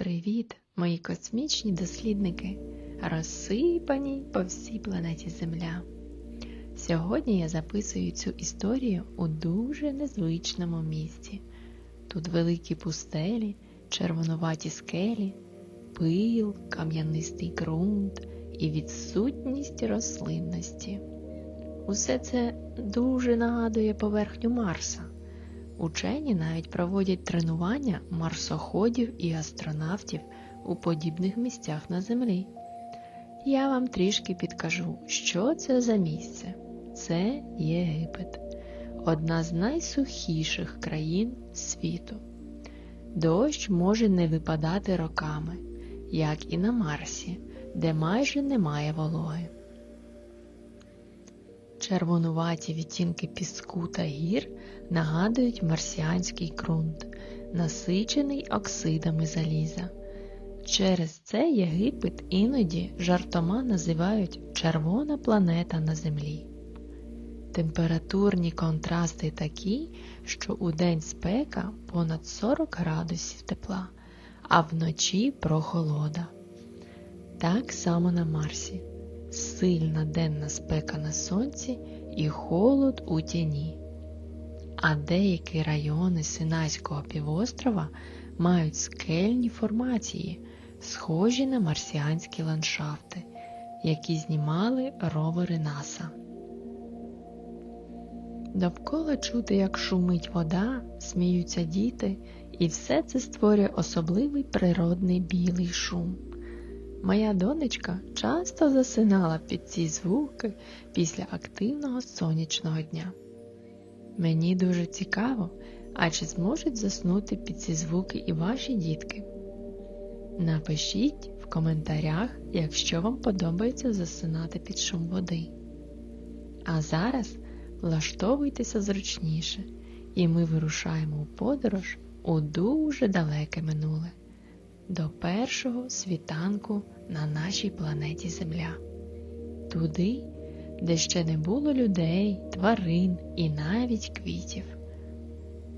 Привіт, мої космічні дослідники, розсипані по всій планеті Земля. Сьогодні я записую цю історію у дуже незвичному місці. Тут великі пустелі, червонуваті скелі, пил, кам'янистий ґрунт і відсутність рослинності. Усе це дуже нагадує поверхню Марса. Учені навіть проводять тренування марсоходів і астронавтів у подібних місцях на Землі. Я вам трішки підкажу, що це за місце. Це Єгипет, одна з найсухіших країн світу. Дощ може не випадати роками, як і на Марсі, де майже немає вологи. Червонуваті відтінки піску та гір нагадують марсіанський ґрунт, насичений оксидами заліза. Через це Єгипет іноді жартома називають червона планета на Землі. Температурні контрасти такі, що у день спека понад 40 градусів тепла, а вночі прохолода. Так само на Марсі сильна денна спека на сонці і холод у тіні. А деякі райони Синайського півострова мають скельні формації, схожі на марсіанські ландшафти, які знімали ровери НАСА. Довкола чути, як шумить вода, сміються діти, і все це створює особливий природний білий шум. Моя донечка часто засинала під ці звуки після активного сонячного дня. Мені дуже цікаво, а чи зможуть заснути під ці звуки і ваші дітки? Напишіть в коментарях, якщо вам подобається засинати під шум води. А зараз влаштовуйтеся зручніше, і ми вирушаємо у подорож у дуже далеке минуле до першого світанку на нашій планеті Земля, туди, де ще не було людей, тварин і навіть квітів.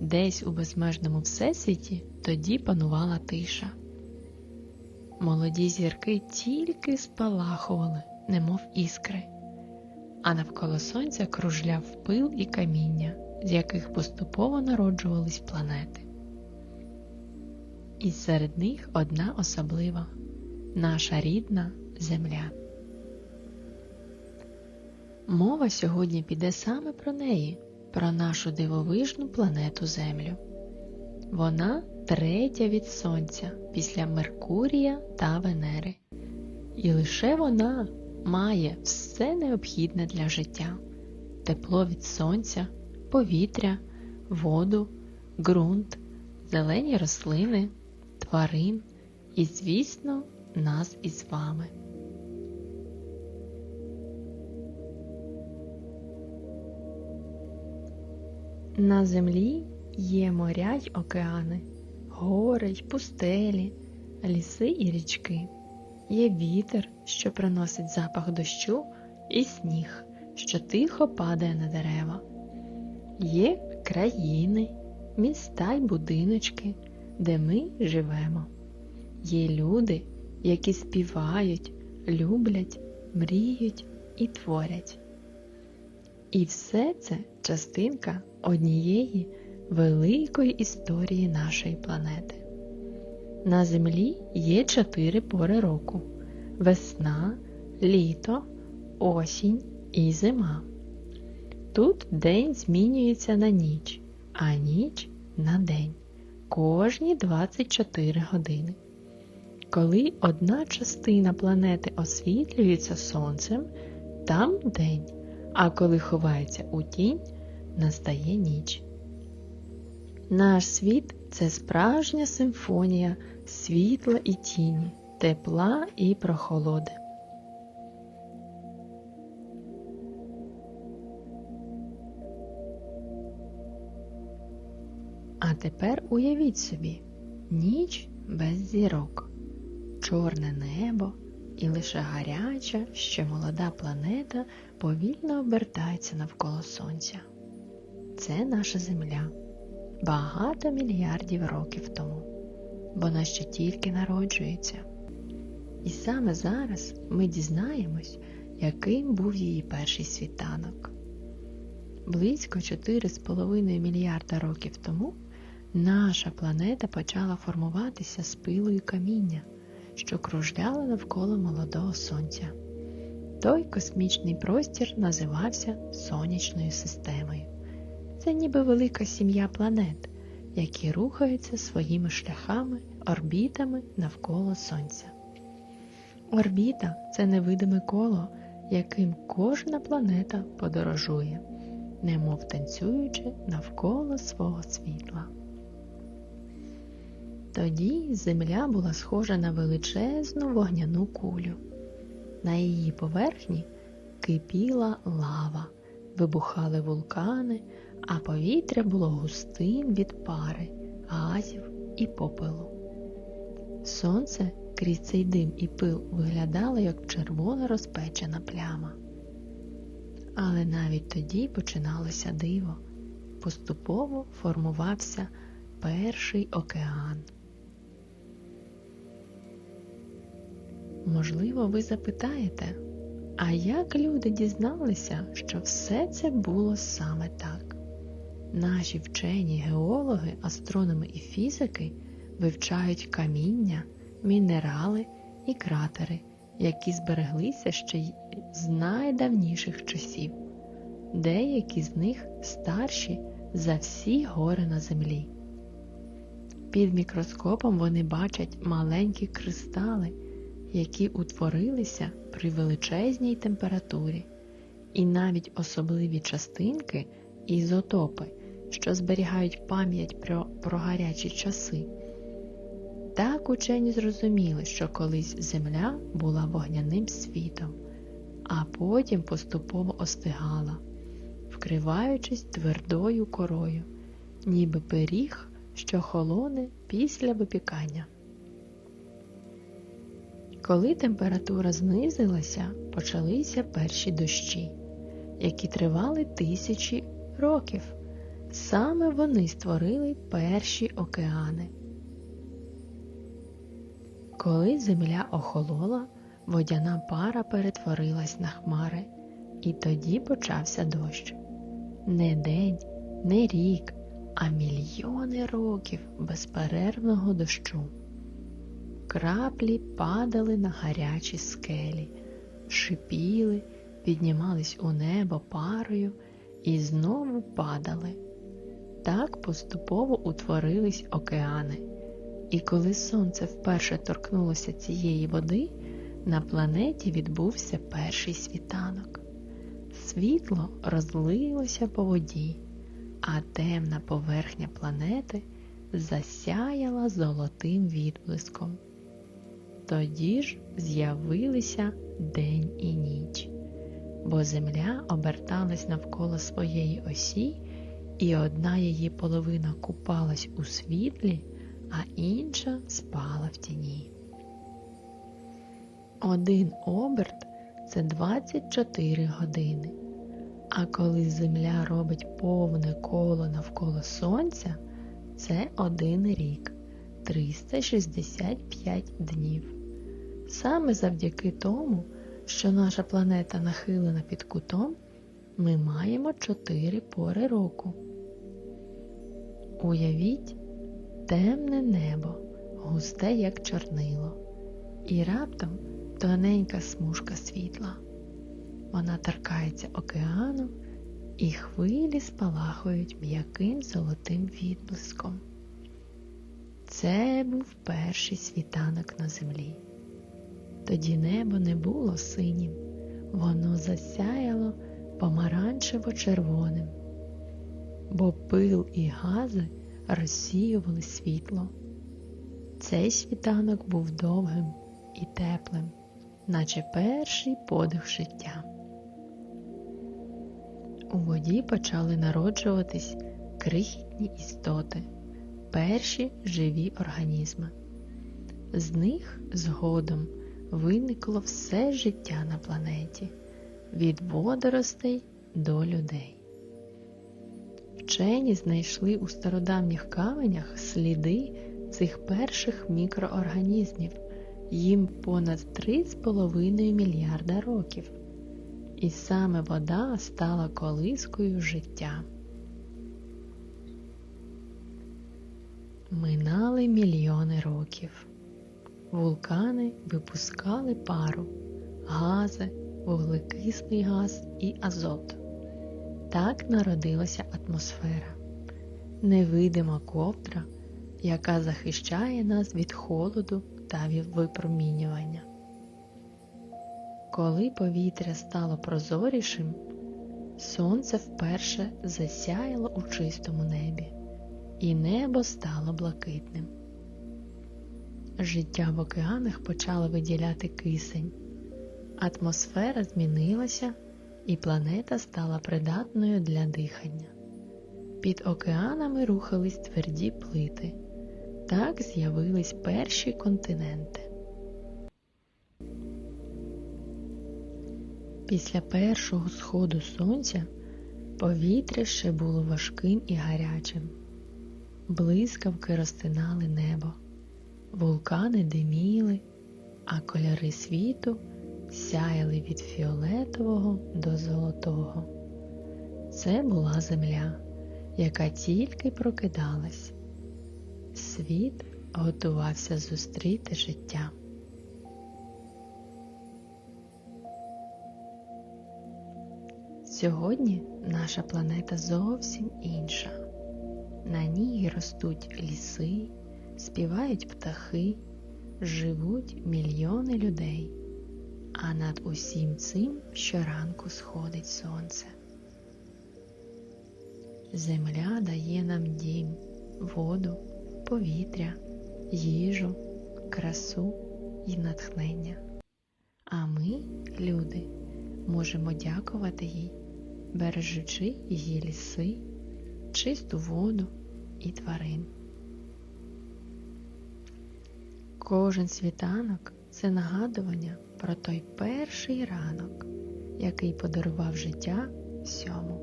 Десь у безмежному всесвіті тоді панувала тиша. Молоді зірки тільки спалахували, немов іскри, а навколо сонця кружляв пил і каміння, з яких поступово народжувались планети. І серед них одна особлива наша рідна Земля. Мова сьогодні піде саме про неї, про нашу дивовижну планету Землю. Вона третя від Сонця після Меркурія та Венери. І лише вона має все необхідне для життя: тепло від сонця, повітря, воду, ґрунт, зелені рослини тварин і, звісно, нас із вами. На землі є моря й океани, гори й пустелі, ліси і річки. Є вітер, що приносить запах дощу, і сніг, що тихо падає на дерева. Є країни, міста й будиночки де ми живемо. Є люди, які співають, люблять, мріють і творять. І все це частинка однієї великої історії нашої планети. На Землі є чотири пори року: весна, літо, осінь і зима. Тут день змінюється на ніч, а ніч на день кожні 24 години. Коли одна частина планети освітлюється сонцем, там день, а коли ховається у тінь, настає ніч. Наш світ це справжня симфонія світла і тіні, тепла і прохолоди. Тепер уявіть собі ніч без зірок, чорне небо і лише гаряча, ще молода планета повільно обертається навколо Сонця. Це наша Земля багато мільярдів років тому. вона ще тільки народжується. І саме зараз ми дізнаємось, яким був її перший світанок. Близько 4,5 мільярда років тому наша планета почала формуватися з пилу і каміння, що кружляли навколо молодого сонця. Той космічний простір називався Сонячною системою. Це ніби велика сім'я планет, які рухаються своїми шляхами, орбітами навколо Сонця. Орбіта це невидиме коло, яким кожна планета подорожує, немов танцюючи навколо свого світла. Тоді Земля була схожа на величезну вогняну кулю. На її поверхні кипіла лава, вибухали вулкани, а повітря було густим від пари, газів і попелу. Сонце крізь цей дим і пил виглядало як червона розпечена пляма. Але навіть тоді починалося диво. Поступово формувався перший океан. Можливо, ви запитаєте, а як люди дізналися, що все це було саме так? Наші вчені геологи, астрономи і фізики вивчають каміння, мінерали і кратери, які збереглися ще й з найдавніших часів. Деякі з них старші за всі гори на землі. Під мікроскопом вони бачать маленькі кристали які утворилися при величезній температурі, і навіть особливі частинки ізотопи, що зберігають пам'ять про, про гарячі часи. Так учені зрозуміли, що колись Земля була вогняним світом, а потім поступово остигала, вкриваючись твердою корою, ніби пиріг, що холоне після випікання. Коли температура знизилася, почалися перші дощі, які тривали тисячі років. Саме вони створили перші океани. Коли земля охолола, водяна пара перетворилась на хмари, і тоді почався дощ. Не день, не рік, а мільйони років безперервного дощу. Краплі падали на гарячі скелі, шипіли, піднімались у небо парою і знову падали. Так поступово утворились океани, і коли сонце вперше торкнулося цієї води, на планеті відбувся перший світанок. Світло розлилося по воді, а темна поверхня планети засяяла золотим відблиском. Тоді ж з'явилися день і ніч, бо земля оберталась навколо своєї осі, і одна її половина купалась у світлі, а інша спала в тіні. Один оберт це 24 години. А коли Земля робить повне коло навколо Сонця, це один рік 365 днів. Саме завдяки тому, що наша планета нахилена під кутом, ми маємо чотири пори року. Уявіть темне небо, густе, як чорнило, і раптом тоненька смужка світла. Вона торкається океану, і хвилі спалахують м'яким золотим відблиском. Це був перший світанок на землі. Тоді небо не було синім, воно засяяло помаранчево-червоним, бо пил і гази розсіювали світло. Цей світанок був довгим і теплим, наче перший подих життя. У воді почали народжуватись крихітні істоти, перші живі організми. З них згодом виникло все життя на планеті від водоростей до людей. Вчені знайшли у стародавніх каменях сліди цих перших мікроорганізмів. Їм понад 3,5 мільярда років. І саме вода стала колискою життя. Минали мільйони років. Вулкани випускали пару, гази, вуглекислий газ і азот. Так народилася атмосфера, невидима ковдра, яка захищає нас від холоду та випромінювання. Коли повітря стало прозорішим, сонце вперше засяяло у чистому небі, і небо стало блакитним. Життя в океанах почало виділяти кисень, атмосфера змінилася, і планета стала придатною для дихання. Під океанами рухались тверді плити. Так з'явились перші континенти. Після першого сходу сонця повітря ще було важким і гарячим. Блискавки розтинали небо, вулкани диміли, а кольори світу сяяли від фіолетового до золотого. Це була земля, яка тільки прокидалась. Світ готувався зустріти життя. Сьогодні наша планета зовсім інша. На ній ростуть ліси, співають птахи, живуть мільйони людей, а над усім цим щоранку сходить сонце. Земля дає нам дім, воду, повітря, їжу, красу і натхнення. А ми, люди, можемо дякувати їй, бережучи її ліси, чисту воду і тварин. Кожен світанок це нагадування про той перший ранок, який подарував життя всьому.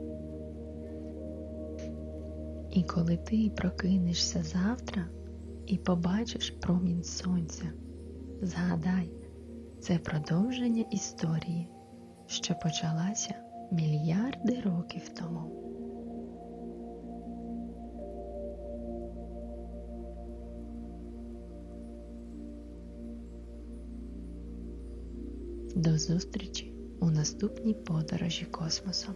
І коли ти прокинешся завтра і побачиш промінь сонця, згадай, це продовження історії, що почалася мільярди років тому. До зустрічі у наступній подорожі космосом.